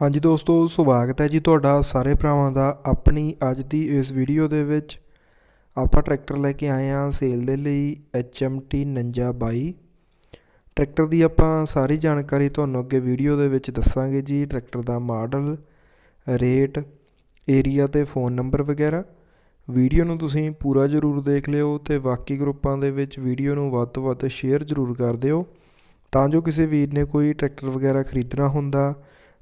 ਹਾਂਜੀ ਦੋਸਤੋ, ਸਵਾਗਤ ਹੈ ਜੀ ਤੁਹਾਡਾ ਸਾਰੇ ਭਰਾਵਾਂ ਦਾ ਆਪਣੀ ਅੱਜ ਦੀ ਇਸ ਵੀਡੀਓ ਦੇ ਵਿੱਚ। ਆਪਾਂ ਟਰੈਕਟਰ ਲੈ ਕੇ ਆਏ ਹਾਂ ਸੇਲ ਦੇ ਲਈ HMT 4922 ਟਰੈਕਟਰ ਦੀ ਆਪਾਂ ਸਾਰੀ ਜਾਣਕਾਰੀ ਤੁਹਾਨੂੰ ਅੱਗੇ ਵੀਡੀਓ ਦੇ ਵਿੱਚ ਦੱਸਾਂਗੇ ਜੀ, ਟਰੈਕਟਰ ਦਾ ਮਾਡਲ, ਰੇਟ ਏਰੀਆ ਤੇ ਫੋਨ ਨੰਬਰ ਵਗੈਰਾ। ਵੀਡੀਓ ਨੂੰ ਤੁਸੀਂ ਪੂਰਾ ਜ਼ਰੂਰ ਦੇਖ ਲਿਓ ਤੇ ਬਾਕੀ ਗਰੁੱਪਾਂ ਦੇ ਵਿੱਚ ਵੀਡੀਓ ਨੂੰ ਵੱਧ ਤੋਂ ਵੱਧ ਸ਼ੇਅਰ ਜ਼ਰੂਰ ਕਰ ਦਿਓ। ਤਾਂ ਜੋ ਕਿਸੇ ਵੀਰ ਨੇ ਕੋਈ ਟਰੈਕਟਰ ਵਗੈਰਾ ਖਰੀਦਣਾ ਹੁੰਦਾ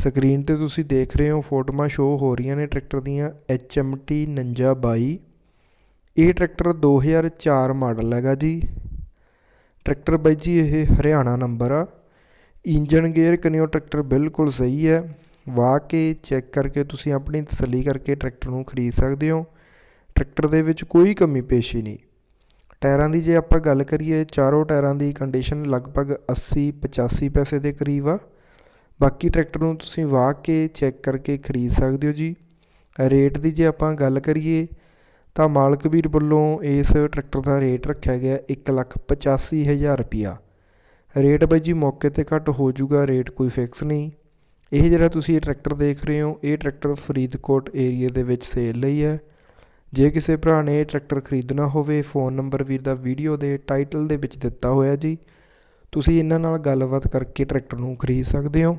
ਸਕਰੀਨ ਤੇ ਤੁਸੀਂ ਦੇਖ ਰਹੇ ਹੋ ਫੋਟੋਆਂ ਸ਼ੋ ਹੋ ਰਹੀਆਂ ਨੇ ਟਰੈਕਟਰ ਦੀਆਂ HMT 4922 ਇਹ ਟਰੈਕਟਰ 2004 ਮਾਡਲ ਹੈਗਾ ਜੀ। ਟਰੈਕਟਰ ਬਾਈ ਜੀ, ਇਹ ਹਰਿਆਣਾ ਨੰਬਰ ਆ। ਇੰਜਨ ਗੇਅਰ ਕਨਿਓ ਟਰੈਕਟਰ ਬਿਲਕੁਲ ਸਹੀ ਹੈ। ਵਾਹ ਕੇ ਚੈੱਕ ਕਰਕੇ ਤੁਸੀਂ ਆਪਣੀ ਤਸੱਲੀ ਕਰਕੇ ਟਰੈਕਟਰ ਨੂੰ ਖਰੀਦ ਸਕਦੇ ਹੋ। ਟਰੈਕਟਰ ਦੇ ਵਿੱਚ ਕੋਈ ਕਮੀ ਪੇਸ਼ੀ ਨਹੀਂ। ਟਾਇਰਾਂ ਦੀ ਜੇ ਆਪਾਂ ਗੱਲ ਕਰੀਏ, ਚਾਰੋਂ ਟਾਇਰਾਂ ਦੀ ਕੰਡੀਸ਼ਨ ਲਗਭਗ 80 85 ਪੈਸੇ ਦੇ ਕਰੀਬ ਆ। ਬਾਕੀ ਟਰੈਕਟਰ ਨੂੰ ਤੁਸੀਂ ਵਾਹ ਕੇ ਚੈੱਕ ਕਰਕੇ ਖਰੀਦ ਸਕਦੇ ਹੋ ਜੀ। ਰੇਟ ਦੀ ਜੇ ਆਪਾਂ ਗੱਲ ਕਰੀਏ, ਤਾਂ ਮਾਲਕ ਵੀਰ ਵੱਲੋਂ ਇਸ ਟਰੈਕਟਰ ਦਾ ਰੇਟ ਰੱਖਿਆ ਗਿਆ 185000 ਰੁਪਿਆ ਰੇਟ ਬਾਈ ਜੀ ਮੌਕੇ ਤੇ ਘੱਟ ਹੋ ਜਾਊਗਾ, ਰੇਟ ਕੋਈ ਫਿਕਸ ਨਹੀਂ। ਇਹ ਜਿਹੜਾ ਤੁਸੀਂ ਟਰੈਕਟਰ ਦੇਖ ਰਹੇ ਹੋ, ਇਹ ਟਰੈਕਟਰ ਫਰੀਦਕੋਟ ਏਰੀਆ ਦੇ ਵਿੱਚ ਸੇਲ ਲਈ ਹੈ। ਜੇ ਕਿਸੇ ਭਰਾ ਨੇ ਇਹ ਟਰੈਕਟਰ ਖਰੀਦਣਾ ਹੋਵੇ ਫੋਨ ਨੰਬਰ ਵੀਰ ਦਾ ਵੀਡੀਓ ਦੇ ਟਾਈਟਲ ਦੇ ਵਿੱਚ ਦਿੱਤਾ ਹੋਇਆ ਜੀ। ਤੁਸੀਂ ਇਹਨਾਂ ਨਾਲ ਗੱਲਬਾਤ ਕਰਕੇ ਟਰੈਕਟਰ ਨੂੰ ਖਰੀਦ ਸਕਦੇ ਹੋ।